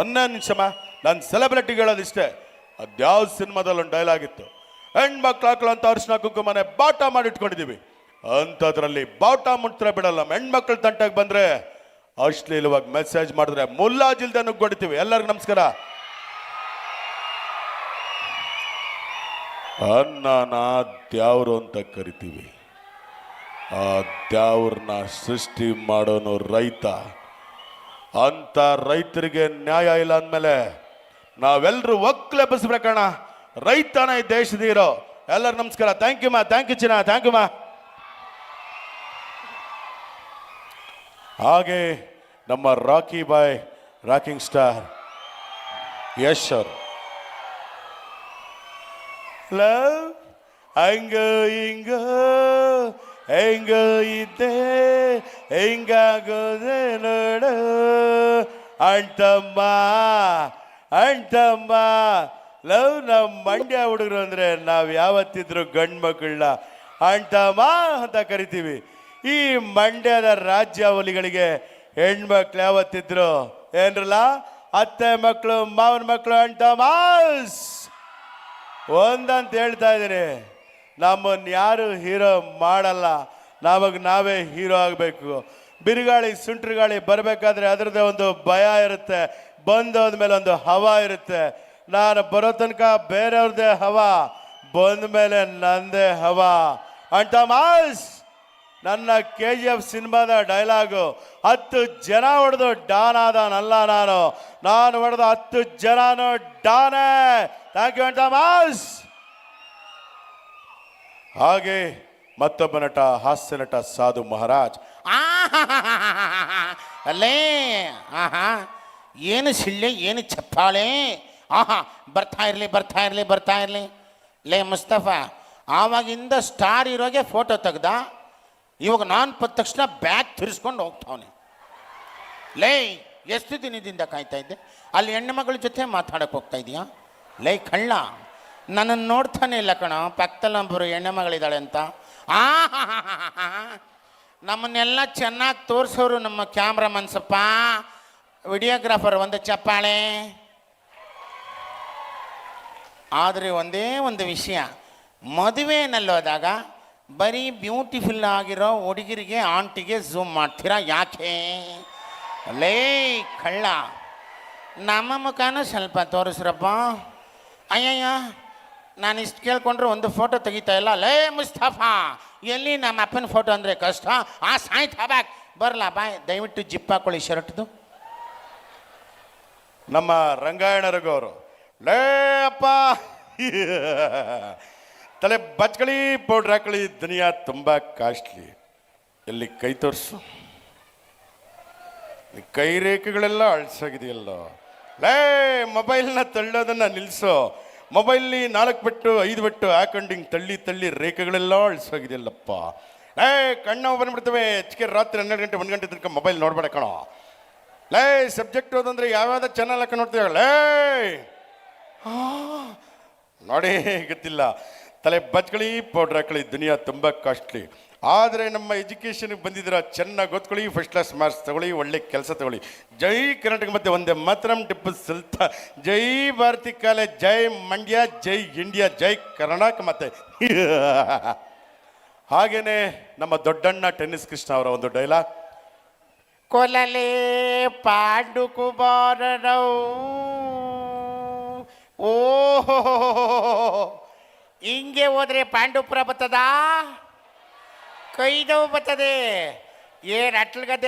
ಒಂದೇ ನಿಮಿಷಮ್ಮ ನನ್ನ ಸೆಲೆಬ್ರಿಟಿ ಹೇಳೋದಿಷ್ಟೇ ಅದ್ಯಾವ ಸಿನಿಮಾದಲ್ಲಿ ಒಂದು ಡೈಲಾಗ್ ಇತ್ತು. ಹೆಣ್ಮಕ್ಳು ಹಾಕಲು ಅಂತ ಅರ್ಶನ ಕುಂಕುಮನೆ ಬಾಟ ಮಾಡಿಟ್ಕೊಂಡಿದ್ದೀವಿ. ಅಂಥದ್ರಲ್ಲಿ ಬಾಟ ಮುಟ್ರೆ ಬಿಡಲ್ಲ. ಹೆಣ್ಮಕ್ಳು ತಂಟೆಗೆ ಬಂದ್ರೆ ಅಶ್ಲೀಲವಾಗಿ ಮೆಸೇಜ್ ಮಾಡಿದ್ರೆ ಮುಲ್ಲಾಜಿಲ್ದೆ ನುಗ್ಗೊಡ್ತೀವಿ ಎಲ್ಲರಿಗೂ ನಮಸ್ಕಾರ. ಅನ್ನನ ದ್ಯಾವ್ರು ಅಂತ ಕರಿತೀವಿ. ಆ ದ್ಯಾವ್ರನ್ನ ಸೃಷ್ಟಿ ಮಾಡೋನು ರೈತ. ಅಂತ ರೈತರಿಗೆ ನ್ಯಾಯ ಇಲ್ಲ ಅಂದಮೇಲೆ ನಾವೆಲ್ಲರೂ ಒಕ್ಲೆಬ್ಬಿಸ್ಬೇಕಣ್ಣ ರೈತನ ಈ ದೇಶದ ಇರೋ ಎಲ್ಲರೂ ನಮಸ್ಕಾರ. ಥ್ಯಾಂಕ್ ಯು ಮಾ. ಥ್ಯಾಂಕ್ ಯು ಚಿನ್ನ. ಥ್ಯಾಂಕ್ ಯು ಮಾ. ಹಾಗೆ ನಮ್ಮ ರಾಕಿ ಬಾಯ್, rocking star, Yash sir love, ಹಂಗ ಹಿಂಗ, ಹೆಂಗ ಇದ್ದೆ ಹೆಂಗಾಗೋದೆ ನೋಡು. ಅಣ್ತಮ್ಮ ಅಣ್ತಮ್ಮ ಲವ್ ನಮ್ಮ ಮಂಡ್ಯ ಹುಡುಗರು ಅಂದರೆ ನಾವು ಯಾವತ್ತಿದ್ರು ಗಂಡು ಮಕ್ಕಳನ್ನ ಅಣ್ತಮ್ಮ ಅಂತ ಕರಿತೀವಿ. ಈ ಮಂಡ್ಯದ ರಾಜ್ಯಾವಲಿಗಳಿಗೆ ಹೆಣ್ಮಕ್ಳು ಯಾವತ್ತಿದ್ರು ಏನ್ರಲ್ಲ? ಅತ್ತೆ ಮಕ್ಕಳು ಮಾವನ ಮಕ್ಕಳು ಅಣ್ತಮಾಸ್ ಒಂದಂತ ಹೇಳ್ತಾ ಇದ್ದೀನಿ. ನಮ್ಮನ್ನು ಯಾರು ಹೀರೋ ಮಾಡಲ್ಲ. ನಮಗೆ ನಾವೇ ಹೀರೋ ಆಗಬೇಕು. ಬಿರುಗಾಳಿ, ಸುಂಟ್ರಗಾಳಿ ಬರಬೇಕಾದ್ರೆ ಅದರದ್ದೇ ಒಂದು ಭಯ ಇರುತ್ತೆ. ಬಂದೋದ್ಮೇಲೆ ಒಂದು ಹವಾ ಇರುತ್ತೆ. ನಾನು ಬರೋ ತನಕ ಬೇರೆಯವ್ರದ್ದೇ ಹವಾ. ಬಂದ ಮೇಲೆ ನಂದೇ ಹವಾ. ಅಂಟ ಮಾಸ್! ನನ್ನ ಕೆ ಜಿ ಎಫ್ ಸಿನಿಮಾದ ಡೈಲಾಗು, ಹತ್ತು ಜನ ಹೊಡೆದು ಡಾನ್ ಆದನಲ್ಲ ನಾನು. ನಾನು ಹೊಡೆದು ಹತ್ತು ಜನನು ಡಾನೇ. ಥ್ಯಾಂಕ್ ಯು ಅಂತ ಮಾಸ್ ಹಾಗೆ ಮತ್ತೊಬ್ಬ ನಟ, ಹಾಸ್ಯ ನಟ ಸಾಧು ಮಹಾರಾಜ್. ಅಲ್ಲೇ, ಆಹಾ. ಏನು ಸಿಳ್ಳೆ, ಏನು ಚಪ್ಪಾಳೆ? ಆಹಾ, ಬರ್ತಾ ಇರಲಿ ಬರ್ತಾ ಇರಲಿ ಬರ್ತಾ ಇರಲಿ. ಲೇ ಮುಸ್ತಫಾ, ಆವಾಗಿಂದ ಸ್ಟಾರ್ ಇರೋಗೆ ಫೋಟೋ ತೆಗ್ದ? ಇವಾಗ ನಾನು ಬಂದ ತಕ್ಷಣ ಬ್ಯಾಗ್ ತಿರ್ಸ್ಕೊಂಡು ಹೋಗ್ತಾವನೆ. ಲೈ, ಎಷ್ಟು ದಿನದಿಂದ ಕಾಯ್ತಾ ಇದ್ದೆ? ಅಲ್ಲಿ ಹೆಣ್ಣು ಮಗಳ ಜೊತೆ ಮಾತಾಡಕ್ಕೆ ಹೋಗ್ತಾ ಇದೀಯಾ? ಲೈ, ಕಳ್ಳ ನನ್ನನ್ನು ನೋಡ್ತಾನೆ ಇಲ್ಲ ಕಣ ಪಕ್ಕದಲ್ಲಿ ಒಬ್ಬರು ಹೆಣ್ಣು ಮಗಳಿದ್ದಾಳೆ ಅಂತ. ಆ ನಮ್ಮನ್ನೆಲ್ಲ ಚೆನ್ನಾಗಿ ತೋರಿಸೋರು ನಮ್ಮ ಕ್ಯಾಮ್ರಾ ಮನ್ಸಪ್ಪ ವಿಡಿಯೋಗ್ರಾಫರ್ ಒಂದು ಚಪ್ಪಾಳೆ. ಆದರೆ ಒಂದೇ ಒಂದು ವಿಷಯ ಮದುವೆನಲ್ಲಿ ಹೋದಾಗ ಬರೀ ಬ್ಯೂಟಿಫುಲ್ ಆಗಿರೋ ಹುಡುಗಿರಿಗೆ ಆಂಟಿಗೆ ಝೂಮ್ ಮಾಡ್ತೀರಾ? ಯಾಕೆ? ಲೇ, ಕಳ್ಳ. ನಮ್ಮ ಮುಖನೂ ಸ್ವಲ್ಪ ತೋರಿಸ್ರಪ್ಪ. ಅಯ್ಯಯ್ಯ, ನಾನು ಇಷ್ಟು ಕೇಳ್ಕೊಂಡ್ರೆ ಒಂದು ಫೋಟೋ ತೆಗಿತಾ ಇಲ್ಲ. ಲೇ, ಮುಸ್ತಫಾ, ಎಲ್ಲಿ ನಮ್ಮ ಅಪ್ಪನ ಫೋಟೋ ಅಂದರೆ ಕಷ್ಟ? ಆ ಸಾಯ್ತು ಬ್ಯಾಕ್ ಬರಲ್ಲ ಬಾಯ್, ದಯವಿಟ್ಟು ಜಿಪ್ ಹಾಕೊಳ್ಳಿ ಶರ್ಟ್ದು. ನಮ್ಮ ರಂಗಾಯಣ ರಘು ಅವರು ಲೇ, ಅಪ್ಪ. ತಲೆ ಬಚ್ಕಳಿ, ಪೌಡ್ರ್ ಹಾಕಳಿ ದುನಿಯಾ ತುಂಬ ಕಾಸ್ಟ್ಲಿ. ಎಲ್ಲಿ ಕೈ ತೋರಿಸು. ಕೈ ರೇಖೆಗಳೆಲ್ಲ ಅಳ್ಸಾಗಿದೆಯಲ್ಲ. ಲೇ, ಮೊಬೈಲ್ನ ತಳ್ಳೋದನ್ನ ನಿಲ್ಲಿಸು ಮೊಬೈಲ್ಲಿ ನಾಲ್ಕು ಬಿಟ್ಟು ಐದು ಬಿಟ್ಟು ಹಾಕೊಂಡು ಹಿಂಗೆ ತಳ್ಳಿ ತಳ್ಳಿ ರೇಖೆಗಳೆಲ್ಲ ಅಳಿಸೋಗಿದೆಯಲ್ಲಪ್ಪ. ಲೇ, ಕಣ್ಣು ಬಂದ್ಬಿಡ್ತವೆ ಹೆಚ್ಚಿಗೆ ರಾತ್ರಿ ಹನ್ನೆರಡು ಗಂಟೆ, ಒಂದು ಗಂಟೆ ತನಕ ಮೊಬೈಲ್ ನೋಡ್ಬೇಡ ಕಣೋ. ಲೇ, ಸಬ್ಜೆಕ್ಟ್ ಓದಂದ್ರೆ ಯಾವ್ಯಾವ ಚಾನಲ್ ಹಾಕೊಂಡು ನೋಡ್ತೀವಿ ಲೇ. ನೋಡಿ, ಗೊತ್ತಿಲ್ಲ. ತಲೆ ಬಚ್ಕಳಿ ಪೌಡ್ರ್ ಹಾಕಳಿ, ದುನಿಯಾ ತುಂಬ ಕಾಸ್ಟ್ಲಿ ಆದರೆ ನಮ್ಮ ಎಜುಕೇಷನ್ಗೆ ಬಂದಿದ್ದೀರ ಚೆನ್ನಾಗಿ ಗೊತ್ತುಕೊಳ್ಳಿ ಫಸ್ಟ್ ಕ್ಲಾಸ್ ಮಾರ್ಕ್ಸ್ ತಗೊಳ್ಳಿ, ಒಳ್ಳೆ ಕೆಲಸ ತಗೊಳ್ಳಿ. ಜೈ ಕರ್ನಾಟಕ ಮತ್ತೆ ಒಂದೇ ಮಾತರಂ ಟಿಪ್ಪು ಸುಲ್ತಾನ್ ಜೈ ಭಾರತಿ ಕಾಲೇಜ್ ಜೈ ಮಂಡ್ಯ, ಜೈ ಇಂಡಿಯಾ, ಜೈ ಕರ್ನಾಟಕ ಮತ್ತೆ. ಹಾಗೇನೆ ನಮ್ಮ ದೊಡ್ಡಣ್ಣ ಟೆನ್ನಿಸ್ ಕೃಷ್ಣ ಅವರ ಒಂದು ಡೈಲಾಗ್ ಕೊಲಲೆ ಪಾಂಡು ಕುಮಾರನವು ಓಹೋ ಹಿಂಗೆ ಹೋದ್ರೆ ಪಾಂಡುಪುರ ಬರ್ತದ ಕೈ ನೋವು ಬರ್ತದೆ ಏನು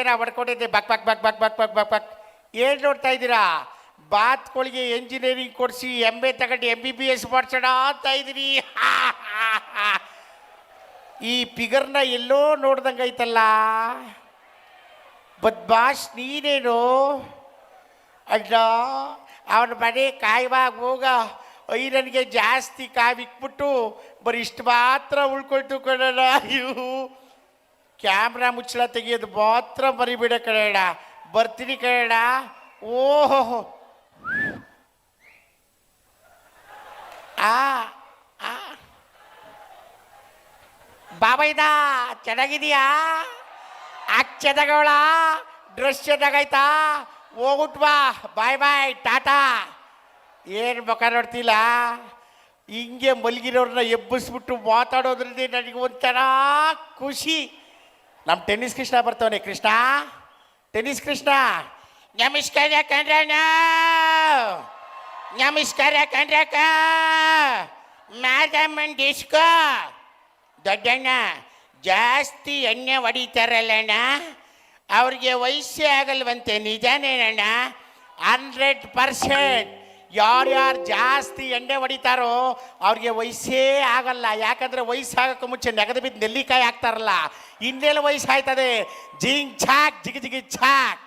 ನಾ ಹೊಡ್ಕೊಂಡಿದ್ದೆ? ಬಕ್ ಬಕ್ ಬಕ್ ಬಕ್ ಬಕ್ ಬಕ್ ಬಕ್ ಬಕ್. ಏನು ನೋಡ್ತಾ ಇದ್ದೀರಾ? ಬಾತ್ಗಳಿಗೆ ಎಂಜಿನಿಯರಿಂಗ್ ಕೊಡಿಸಿ ಎಂ ಎ ತಗೊಂಡು ಎಂ ಬಿ ಬಿ ಎಸ್ ಮಾಡ್ಸೋಣ ಅಂತ ಇದ್ದೀರಿ. ಈ ಫಿಗರ್ನ ಎಲ್ಲೋ ನೋಡ್ದಂಗೆ ಐತಲ್ಲ? ಬದ್ಮಾಶ್ ನೀನೇನು? ಅಡ್ಡ ಅವನ ಮನೆ ಕಾಯುವಾಗ ಹೋಗ. ಐರನ್ಗೆ ಜಾಸ್ತಿ ಕಾವಿಕ್ಬಿಟ್ಟು ಬರೀ ಇಷ್ಟು ಮಾತ್ರ ಉಳ್ಕೊಳ್ತು ಕಣಣ ಇವು ಕ್ಯಾಮ್ರಾ ಮುಚ್ಚಳ ತೆಗಿಯೋದು ಮಾತ್ರ ಬರಿಬಿಡ ಕಣಣ ಬರ್ತೀನಿ ಕಣಣ ಓಹೋ ಆ ಆ. ಚೆನ್ನಾಗಿದೆಯಾ ಚೆನ್ನಾಗೋಳ ಡ್ರೆಸ್ ಚೆನ್ನಾಗೈತಾ ಹೋಗುಟ್ ಬಾ. ಬಾಯ್ ಬಾಯ್, ಟಾಟಾ. ಏನು ಮುಖ ನೋಡ್ತಿಲ್ಲ? ಹಿಂಗೆ ಮಲಗಿರೋರನ್ನ ಎಬ್ಬಿಸ್ಬಿಟ್ಟು ಮಾತಾಡೋದ್ರಿಂದ ನನಗೆ ಒಂಥರ ಖುಷಿ. ನಮ್ಮ ಟೆನ್ನಿಸ್ ಕೃಷ್ಣ ಬರ್ತಾವನೆ ಕೃಷ್ಣ? ಟೆನ್ನಿಸ್ ಕೃಷ್ಣ? ನಮಸ್ಕಾರ ಕಂಡ್ರಣ್ಣ ನಮಸ್ಕಾರ ಕಂಡ್ರಕ್ಕ ಮ್ಯಾಡಮ್ ಡಿಸ್ಕೋ ದೊಡ್ಡಣ್ಣ, ಜಾಸ್ತಿ ಎಣ್ಣೆ ಹೊಡಿತಾರಲ್ಲಣ್ಣ. ಅವ್ರಿಗೆ ವಯಸ್ಸೇ ಆಗಲ್ವಂತೆ, ನಿಜಾನೇನಣ್ಣ? ಹಂಡ್ರೆಡ್ ಪರ್ಸೆಂಟ್ ಯಾರ್ಯಾರು ಜಾಸ್ತಿ ಎಣ್ಣೆ ಹೊಡಿತಾರೋ ಅವ್ರಿಗೆ ವಯಸ್ಸೇ ಆಗಲ್ಲ. ಯಾಕಂದ್ರೆ ವಯಸ್ಸಾಗಕ್ಕೆ ಮುಂಚೆ ನೆಗದ ಬಿದ್ದು ನೆಲ್ಲಿಕಾಯಿ ಹಾಕ್ತಾರಲ್ಲ, ಇನ್ನೆಲ್ಲ ವಯಸ್ಸಾಯ್ತದೆ. ಜಿಂಗ್ ಛಾಕ್ ಜಿಗಿ ಜಿಗಿ ಛಾಕ್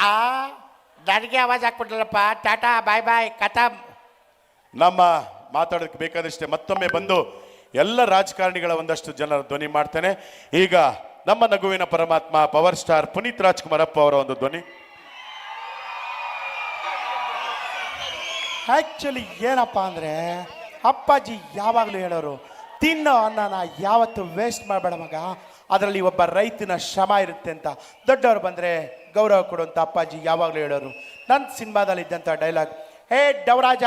ಆ, ನನಗೆ ಆವಾಜ್ ಹಾಕ್ಬಿಟ್ರಲ್ಲಪ್ಪ. ಟಾಟಾ, ಬಾಯ್ ಬಾಯ್, ಕಥಮ್. ನಮ್ಮ ಮಾತಾಡೋದಕ್ಕೆ ಬೇಕಾದಷ್ಟೇ ಮತ್ತೊಮ್ಮೆ ಬಂದು ಎಲ್ಲ ರಾಜಕಾರಣಿಗಳ ಒಂದಷ್ಟು ಜನರ ಧ್ವನಿ ಮಾಡ್ತೇನೆ. ಈಗ ನಮ್ಮ ನಗುವಿನ ಪರಮಾತ್ಮ, ಪವರ್ ಸ್ಟಾರ್ ಪುನೀತ್ ರಾಜ್ಕುಮಾರಪ್ಪ ಅವರ ಒಂದು ಧ್ವನಿ. ಆ್ಯಕ್ಚುಲಿ ಏನಪ್ಪ ಅಂದರೆ, ಅಪ್ಪಾಜಿ ಯಾವಾಗಲೂ ಹೇಳೋರು, ತಿನ್ನೋ ಅನ್ನನ ಯಾವತ್ತು ವೇಸ್ಟ್ ಮಾಡಬೇಡ ಮಗ. ಅದರಲ್ಲಿ ಒಬ್ಬ ರೈತನ ಶ್ರಮ ಇರುತ್ತೆ ಅಂತ. ದೊಡ್ಡವರು ಬಂದರೆ ಗೌರವ ಕೊಡುವಂಥ ಅಪ್ಪಾಜಿ ಯಾವಾಗಲೂ ಹೇಳೋರು. ನನ್ನ ಸಿನಿಮಾದಲ್ಲಿ ಇದ್ದಂಥ ಡೈಲಾಗ್ ಹೇ ಡವರಾಜ,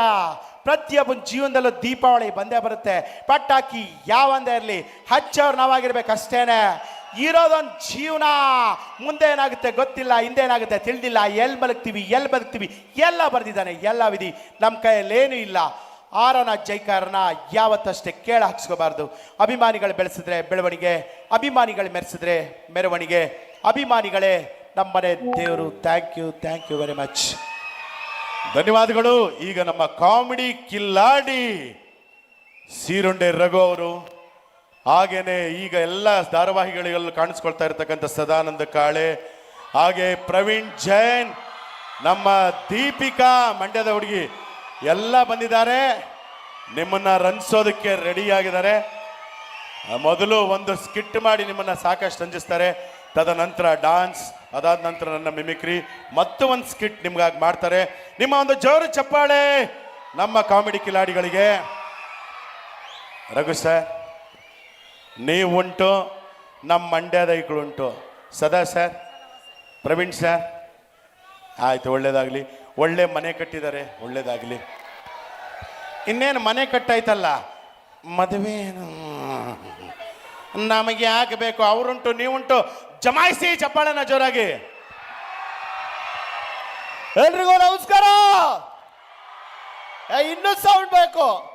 ಪ್ರತಿಯೊಬ್ಬನ ಜೀವನದಲ್ಲೂ ದೀಪಾವಳಿ ಬಂದೇ ಬರುತ್ತೆ. ಪಟಾಕಿ ಯಾವಂದೇ ಇರಲಿ ಹಚ್ಚವ್ರು ನಾವಾಗಿರ್ಬೇಕು ಅಷ್ಟೇನೆ ಇರೋದೊಂದು ಜೀವನ ಮುಂದೆ ಏನಾಗುತ್ತೆ ಗೊತ್ತಿಲ್ಲ ಹಿಂದೆ ಏನಾಗುತ್ತೆ ತಿಳಿದಿಲ್ಲ. ಎಲ್ಲಿ ಬದುಕ್ತೀವಿ ಎಲ್ಲಿ ಬದುಕ್ತೀವಿ, ಎಲ್ಲ ಬರೆದಿದ್ದಾನೆ, ಎಲ್ಲ ವಿಧಿ. ನಮ್ಮ ಕೈಯಲ್ಲಿ ಏನೂ ಇಲ್ಲ. ಆರನ ಜೈಕಾರನ ಯಾವತ್ತಷ್ಟೇ ಕೇಳ ಹಾಕ್ಸ್ಕೋಬಾರ್ದು. ಅಭಿಮಾನಿಗಳು ಬೆಳೆಸಿದ್ರೆ ಬೆಳವಣಿಗೆ, ಅಭಿಮಾನಿಗಳು ಮೆರೆಸಿದ್ರೆ ಮೆರವಣಿಗೆ. ಅಭಿಮಾನಿಗಳೇ, ನಮ್ಮನೆ ದೇವರು thank you thank you very much ಧನ್ಯವಾದಗಳು. ಈಗ ನಮ್ಮ ಕಾಮಿಡಿ ಕಿಲ್ಲಾಡಿ, ಸೀರುಂಡೆ ರಘು ಅವರು. ಹಾಗೇನೆ ಈಗ ಎಲ್ಲ ಧಾರಾವಾಹಿಗಳಿಗೆಲ್ಲ ಕಾಣಿಸ್ಕೊಳ್ತಾ ಇರತಕ್ಕಂಥ ಸದಾನಂದ ಕಾಳೆ, ಹಾಗೆ ಪ್ರವೀಣ್ ಜೈನ್, ನಮ್ಮ ದೀಪಿಕಾ ಮಂಡ್ಯದ ಹುಡುಗಿ, ಎಲ್ಲ ಬಂದಿದ್ದಾರೆ. ನಿಮ್ಮನ್ನ ರಂಜಿಸೋದಕ್ಕೆ ರೆಡಿ ಆಗಿದ್ದಾರೆ. ಮೊದಲು ಒಂದು ಸ್ಕಿಟ್ ಮಾಡಿ ನಿಮ್ಮನ್ನ ಸಾಕಷ್ಟು ರಂಜಿಸ್ತಾರೆ. ತದನಂತರ ಡಾನ್ಸ್ ಅದಾದ ನಂತರ ನನ್ನ ಮಿಮಿಕ್ರಿ ಮತ್ತು ಒಂದು ಸ್ಕಿಟ್ ನಿಮ್ಗಾಗಿ ಮಾಡ್ತಾರೆ. ನಿಮ್ಮ ಒಂದು ಜೋರು ಚಪ್ಪಾಳೆ, ನಮ್ಮ ಕಾಮಿಡಿ ಕಿಲಾಡಿಗಳಿಗೆ. ರಘು ಸರ್ ನೀವುಂಟು ನಮ್ಮ ಮಂಡ್ಯದ ಉಂಟು ಸದಾ ಸರ್, ಪ್ರವೀಣ್ ಸರ್. ಆಯ್ತು, ಒಳ್ಳೇದಾಗಲಿ. ಒಳ್ಳೆ ಮನೆ ಕಟ್ಟಿದ್ದಾರೆ, ಒಳ್ಳೇದಾಗಲಿ. ಇನ್ನೇನು ಮನೆ ಕಟ್ಟಾಯ್ತಲ್ಲ? ಮದುವೆ ನಮಗೆ ಯಾಕೆ ಬೇಕು ಅವರುಂಟು, ನೀವುಂಟು. ಜಮಾಯಿಸಿ ಚಪ್ಪಾಳನ ಜೋರಾಗಿ. ಎಲ್ರಿಗೂ ನಮಸ್ಕಾರ. ಇನ್ನೂ ಸೌಂಡ್ ಬೇಕು.